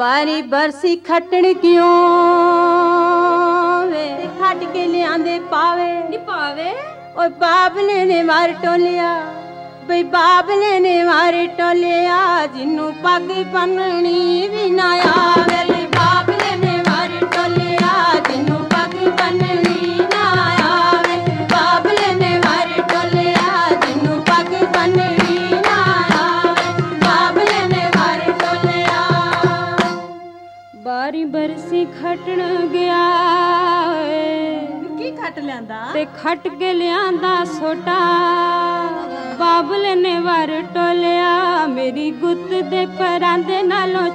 ਬਾਰੀ ਬਰਸੀ ਖੱਟਣ ਕਿਉਂ ਵੇ? ਖੱਟ ਕੇ ਲਿਆਂਦੇ ਪਾਵੇ। ਨੀ ਪਾਵੇ? ਓਏ ਬਾਬਲੇ ਨੇ ਮਾਰ ਟੋਲਿਆ। ਬਈ ਬਾਬਲੇ ਨੇ ਮਾਰ ਟੋਲਿਆ ਜਿੰਨੂੰ ਪੱਗ ਬੰਨਣੀ ਵੀ ਨਾ ਬਾਰੀ ਬਰਸੀ ਖਟਣ ਗਿਆ ਏ ਕੀ ਖੱਟ ਲਿਆਂਦਾ? ਤੇ ਖਟ ਕੇ ਲਿਆਂਦਾ ਸੋਟਾ। ਬਾਬਲ ਨੇ ਵਰ ਟੋਲਿਆ ਮੇਰੀ ਗੁੱਤ ਦੇ ਪਰਾਂਦੇ ਨਾਲੋਂ